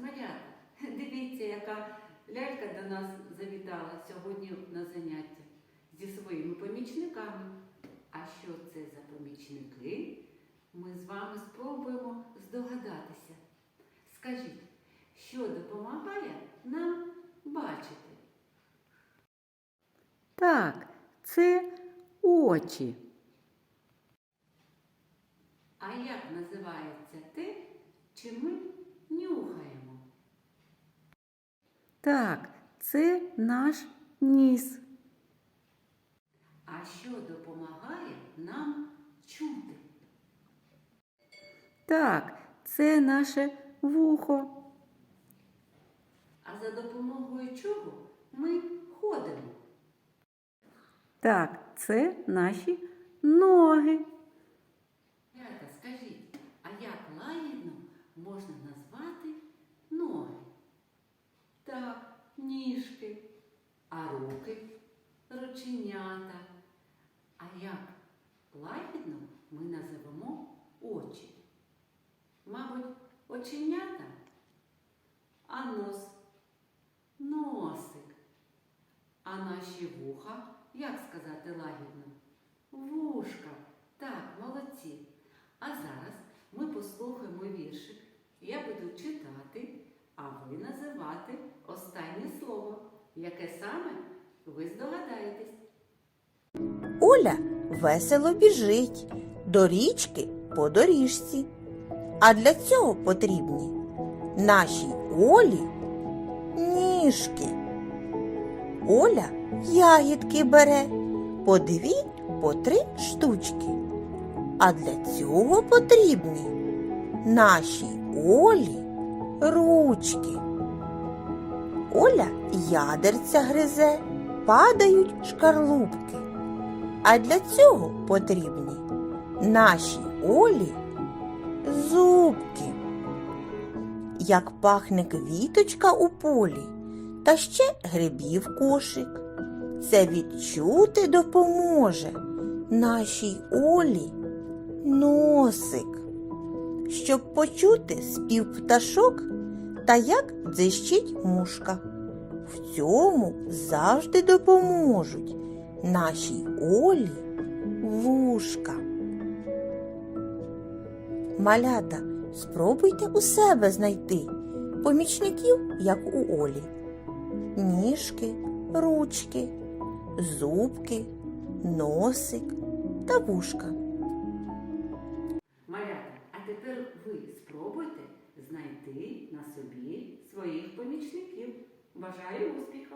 малята. Дивіться, яка лялька до нас завітала сьогодні на заняття зі своїми помічниками. А що це за помічники? Ми з вами спробуємо здогадатися. Скажіть, що допомагає нам бачити? Так, це очі. А як називається те, чи ми нюхаємо? Так, це наш ніс. А що допомагає нам чути? Так, це наше вухо. А за допомогою чого ми ходимо? Так, це наші ноги. Рята, скажіть, а як лагідно можна назвати ноги? Так, ніжки, а руки рученята. А як лагідно ми називемо очі? Мабуть, оченята? А нос? Носик. А наші вуха, як сказати лагідно? Вушка. Так, молодці. А зараз Яке саме ви здогадаєтесь? Оля весело біжить до річки по доріжці. А для цього потрібні нашій Олі ніжки. Оля ягідки бере по дві, по три штучки. А для цього потрібні нашій Олі ручки. Оля ядерця гризе, падають шкарлупки. А для цього потрібні наші Олі зубки. Як пахне квіточка у полі, та ще грибів кошик. Це відчути допоможе нашій Олі носик, щоб почути спів пташок та як дзищить мушка. В цьому завжди допоможуть нашій Олі вушка. Малята, спробуйте у себе знайти помічників, як у Олі. Ніжки, ручки, зубки, носик та вушка. Собі своїх помічників. Бажаю успіху!